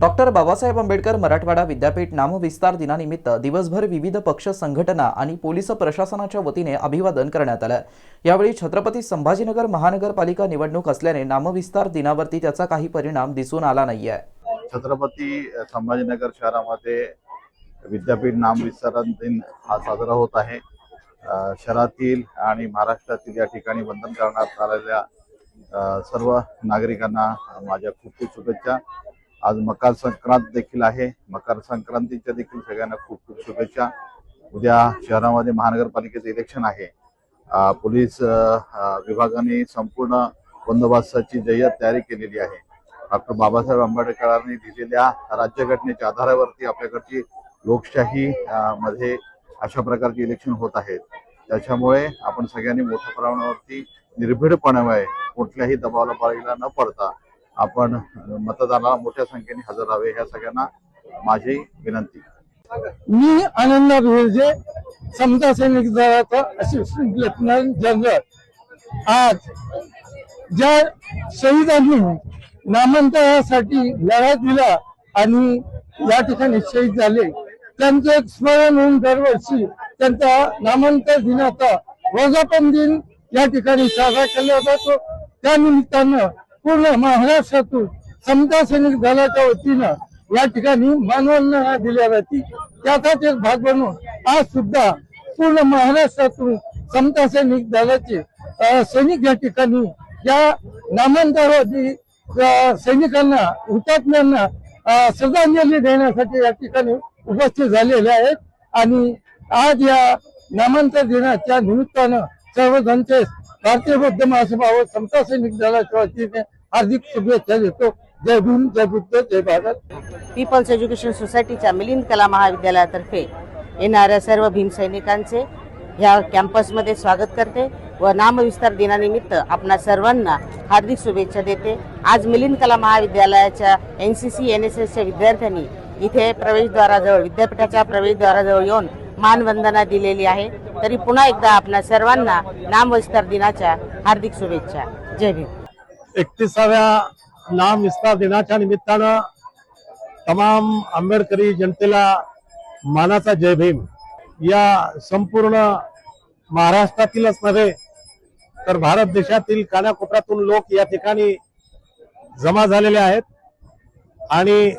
Doctor Babasaheb Ambedkar Marathwada विद्यापीठ नामविस्तार दिनानिमित्त दिवसभर विविध पक्ष संघटना आणि पोलीस प्रशासनाच्या वतीने अभिवादन करण्यात आलं. यावेळी छत्रपती संभाजीनगर महानगरपालिका निवडणूक असल्याने नामविस्तार दिनावरती त्याचा काही परिणाम दिसून आला नाहीये. छत्रपती संभाजीनगर शहरामध्ये विद्यापीठ नामविस्तार दिन हा साजरा होत आहे. शहरातील आणि महाराष्ट्रातील या ठिकाणी वंदन करण्यात आलेल्या सर्व नागरिकांना माझ्या खूप खूप शुभेच्छा. आज मकर संक्रांत देखील आहे. मकर संक्रांतीच्या देखील सगळ्यांना खूप खूप शुभेच्छा. उद्या शहरामध्ये महानगरपालिकेचं इलेक्शन आहे. पोलीस विभागाने संपूर्ण बंदोबस्ताची जय्यत तयारी केलेली आहे. डॉक्टर बाबासाहेब आंबेडकरांनी दिलेल्या राज्यघटनेच्या आधारावरती आपल्याकडची लोकशाही मध्ये अशा प्रकारचे इलेक्शन होत आहेत. त्याच्यामुळे आपण सगळ्यांनी मोठ्या प्रमाणावरती निर्भीडपणे कुठल्याही दबावाला पाळीला न पडता आपण मतदानाला मोठ्या संख्येने हजर राहावे ह्या सगळ्यांना माझी विनंती. मी आनंद भिरजे समता सैनिक दलाचा असिस्टंट लेफ्टनंट जनरल. आज ज्या शहीदांनी नामांतरासाठी लढा दिला आणि या ठिकाणी शहीद झाले त्यांचं एक स्मरण होऊन दरवर्षी त्यांचा नामांतर दिनाचा वर्धापन दिन या ठिकाणी साजरा केला जातो. त्या निमित्तानं पूर्ण महाराष्ट्रातून समता सैनिक दलाच्या वतीनं या ठिकाणी मानवंदना दिल्या जाते. त्याचाच एक भाग बनून आज सुद्धा पूर्ण महाराष्ट्रातून समता सैनिक दलाचे सैनिक या ठिकाणी या नामांतरवादी सैनिकांना हुतात्म्यांना श्रद्धांजली देण्यासाठी या ठिकाणी उपस्थित झालेले आहेत. आणि आज या नामांतर दिनाच्या निमित्तानं सर्व भारतीय बौद्ध महासभा समता सैनिक दलाच्या वतीने हार्दिक शुभेच्छा देतो. जय भीम जय बुद्ध जय भारत. पीपल्स एज्युकेशन सोसायटीच्या मिलिंद कला महाविद्यालयातर्फे येणाऱ्या सर्व भीमसैनिकांचे ह्या कॅम्पसमध्ये स्वागत करते व नामविस्तार दिनानिमित्त आपणा सर्वांना हार्दिक शुभेच्छा देते. आज मिलिंद कला महाविद्यालयाच्या N C C N S एसच्या विद्यार्थ्यांनी इथे प्रवेशद्वाराजवळ विद्यापीठाच्या प्रवेशद्वाराजवळ येऊन मानवंदना दिलेली आहे. तरी पुन्हा एकदा आपल्या सर्वांना नामविस्तार दिनाच्या हार्दिक शुभेच्छा. जय भीम. एकतीसाव्या नाम विस्तार दिनाच्या निमित्तानं तमाम आंबेडकरी जनतेला मानाचा जय भीम. या संपूर्ण महाराष्ट्रातीलच नव्हे तर भारत देशातील कानाकोपऱ्यातून लोक या ठिकाणी जमा झालेले आहेत. आणि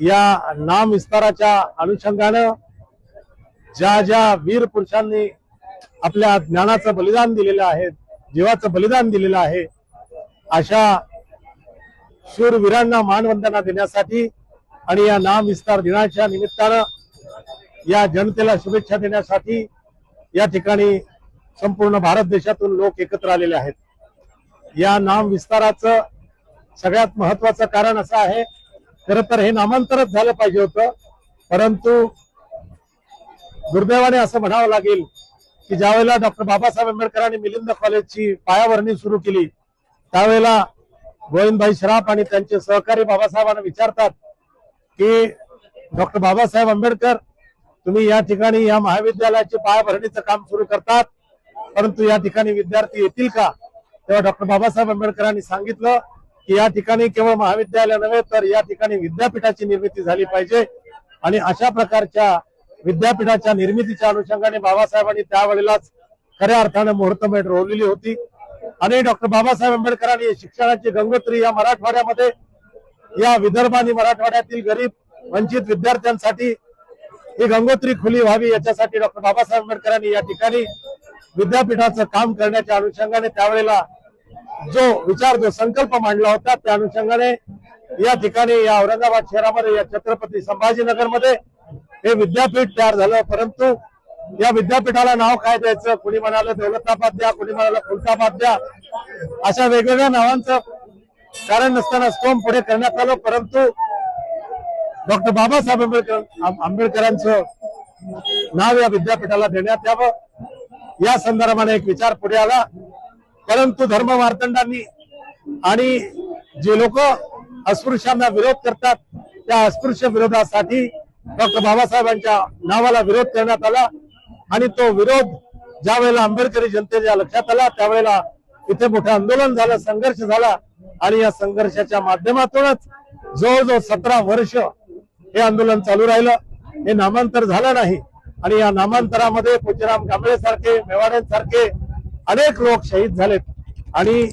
या नाम विस्ताराच्या अनुषंगानं ज्या ज्या वीर पुरुषांनी आपल्या ज्ञानाचं बलिदान दिलेलं आहे जीवाचं बलिदान दिलेलं आहे अशा शूरवीरांना मानवंदना देण्यासाठी आणि या नाम विस्तार दिनाच्या निमित्तानं या जनतेला शुभेच्छा देण्यासाठी या ठिकाणी संपूर्ण भारत देशातून लोक एकत्र आलेले आहेत. या नाम विस्ताराचं सगळ्यात महत्वाचं कारण असं आहे खर तर हे नामांतरच झालं पाहिजे होतं परंतु दुर्दैवाने असं म्हणावं लागेल की ज्यावेळेला डॉक्टर बाबासाहेब आंबेडकरांनी मिलिंद कॉलेजची पायाभरणी सुरू केली त्यावेळेला गोविंदभाई श्राफ आणि त्यांचे सहकारी बाबासाहेबांना विचारतात की डॉक्टर बाबासाहेब आंबेडकर तुम्ही या ठिकाणी या महाविद्यालयाची पायाभरणीचं काम सुरू करतात परंतु या ठिकाणी विद्यार्थी येतील का? तेव्हा डॉक्टर बाबासाहेब आंबेडकरांनी सांगितलं की या ठिकाणी केवळ महाविद्यालय नव्हे तर या ठिकाणी विद्यापीठाची निर्मिती झाली पाहिजे आणि अशा प्रकारच्या विद्यापीठाच्या निर्मितीच्या अनुषंगाने बाबासाहेबांनी त्यावेळेलाच खऱ्या अर्थानं मुहूर्तमेढ रोवलेली होती. आणि डॉक्टर बाबासाहेब आंबेडकरांनी शिक्षणाची गंगोत्री या मराठवाड्यामध्ये या विदर्भ आणि मराठवाड्यातील गरीब वंचित विद्यार्थ्यांसाठी ही गंगोत्री खुली व्हावी याच्यासाठी डॉक्टर बाबासाहेब आंबेडकरांनी या ठिकाणी विद्यापीठाचं काम करण्याच्या अनुषंगाने त्यावेळेला जो विचार जो संकल्प मांडला होता त्या अनुषंगाने या ठिकाणी या औरंगाबाद शहरामध्ये या छत्रपती संभाजीनगरमध्ये हे विद्यापीठ तयार झालं परंतु या विद्यापीठाला नाव काय द्यायचं? कुणी म्हणाला दौलताबाद द्या कुणी म्हणाला खुलताबाद द्या? अशा वेगवेगळ्या नावांचं कारण नसताना स्तोम पुढे करण्यात आलं परंतु डॉक्टर बाबासाहेब आंबेडकर आं- आंबेडकरांचं नाव या विद्यापीठाला देण्यात यावं. या संदर्भाने एक विचार पुढे आला. परंतु धर्म मार्तंडांनी आणि जे लोक अस्पृश्यांना विरोध करतात त्या अस्पृश्य विरोधासाठी डॉक्टर बाबासाहेबांच्या नावाला विरोध करण्यात आला. आणि तो विरोध ज्या वेळेला आंबेडकरी जनतेच्या लक्षात आला त्यावेळेला इथे मोठं आंदोलन झालं संघर्ष झाला. आणि या संघर्षाच्या माध्यमातूनच जवळजवळ सतरा वर्ष हे आंदोलन चालू राहिलं. हे नामांतर झालं नाही. आणि या नामांतरामध्ये पोचराम कांबळे सारखे मेवाड्यांसारखे अनेक लोक शहीद झालेत. आणि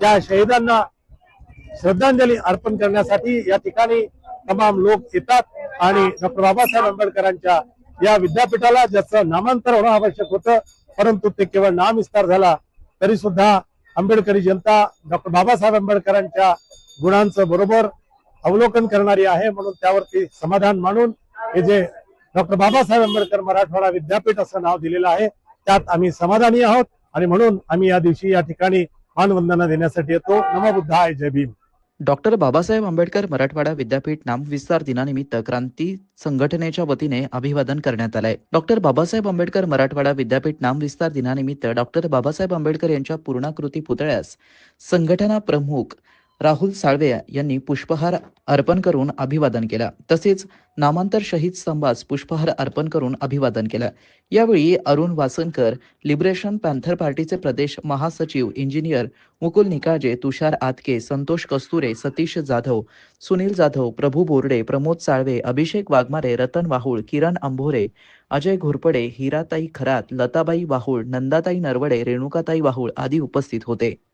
त्या शहीदांना श्रद्धांजली अर्पण करण्यासाठी या ठिकाणी तमाम लोक येतात. आणि डॉक्टर बाबासाहेब आंबेडकरांच्या या विद्यापीठाला ज्याचं नामांतर होणं आवश्यक होतं परंतु ते केवळ नामविस्तार झाला तरी सुद्धा आंबेडकरी जनता डॉक्टर बाबासाहेब आंबेडकरांच्या गुणांचं बरोबर अवलोकन करणारी आहे म्हणून त्यावरती समाधान मानून हे जे डॉक्टर बाबासाहेब आंबेडकर मराठवाडा विद्यापीठ असं नाव दिलेलं आहे त्यात आम्ही समाधानी आहोत. आणि म्हणून आम्ही या दिवशी या ठिकाणी मानवंदना देण्यासाठी येतो. नमो बुद्धाय जय भीम. डॉक्टर बाबासाहेब आंबेडकर मराठवाडा विद्यापीठ नामविस्तार दिनानिमित्त क्रांती संघटनेच्या वतीने अभिवादन करण्यात आलंय. डॉक्टर बाबासाहेब आंबेडकर मराठवाडा विद्यापीठ नामविस्तार दिनानिमित्त डॉक्टर बाबासाहेब आंबेडकर यांच्या पूर्णाकृती पुतळ्यास संघटना प्रमुख राहुल साळवे यांनी पुष्पहार अर्पण करून अभिवादन केलं. तसेच नामांतर शहीद स्तंभास पुष्पहार अर्पण करून अभिवादन केलं. यावेळी अरुण वासनकर लिबरेशन पॅन्थर पार्टीचे प्रदेश महासचिव इंजिनियर मुकुल निकाजे तुषार आतके संतोष कस्तुरे सतीश जाधव सुनील जाधव प्रभू बोर्डे प्रमोद साळवे अभिषेक वाघमारे रतन वाहुळ किरण अंभोरे अजय घोरपडे हिराताई खरात लताबाई वाहुळ नंदाताई नरवडे रेणुकाताई वाहुळ आदी उपस्थित होते.